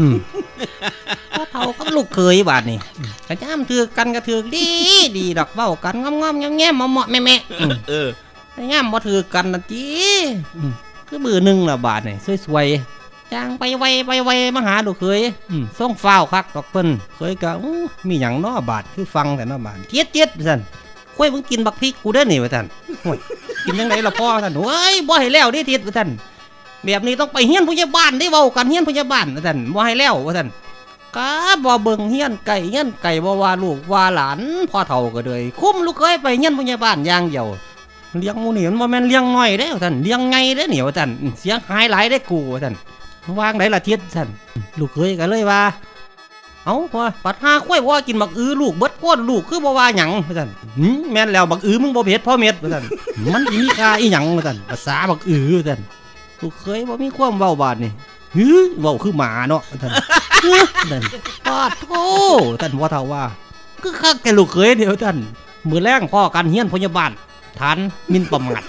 อืมพ่อเฒ่ากับลูกเคยบาดนี่กระจ้ามถือกันกระถือดีดีดอกเบ้ากันงอมๆแง่มๆเหมาะๆแม่ๆอืมเออย่ามบ่ถือกันนะจีอืมคือมือหนึ่งละบาทนี่สวยๆจางไปไวไปไวมาหาดูกเคยอืมส่งฟ้าวคักดอกเปิ้นเคยก็อู้มีหยังน้อบาทคือฟังแต่น้อบาทเจี๊ยดเจี๊ยดว่าซั่นคุยมึงกินบักพริกกูเด้อนี่ว่าซั่นโอ้ยกินจังไดล่ะพ่อว่าซั่นเฮ้ยบ่ให้แล้วดิทิศว่าซั่น แบบนี้ต้องไปเฮี้ยนผู้ใหญ่บ้านได้เว้ากันเฮี้ยนผู้ใหญ่บ้านว่านบ่ให้แล้วว่านก็บ่เบิ่งเฮี้ยนไก่เฮี้ยนไก่บ่ว่าลูกว่าหลานพ่อเฒ่าก็เลยคุ้มลูกเคยไปเฮี้ยนผู้ใหญ่บ้านอย่างเดียวเลี้ยงหมูนี่มันบ่แม่นเลี้ยงน้อยเด้อท่านเลี้ยงไงเด้เหนียวท่านเสียงหายหลายได้กูว่าท่านวางได้ละเทียดท่านลูกเคยกันเลยว่าเอาพ่อปัดหาข้อยบ่ว่ากินบักอื้อลูกเบิดโคตรลูกคือบ่ว่าหยังว่าท่านหืมแม่นแล้วบักอื้อมึงบ่เผ็ดพ่อเม็ดว่าท่านมันสิมีค่าอีหยังว่าท่านภาษาบักอื้อว่าท่าน ลูกเคยบ่มีความเว้าบาดนี่ฮือเว้าคือหมาเนาะว่าท่านฮือท่านปาดโธ่ท่านว่าเท่าว่าคือคักแกลูกเคยเดียวท่านมื้อแรงพ่อกันเฮียนพยาบาลฐานหมินประมาท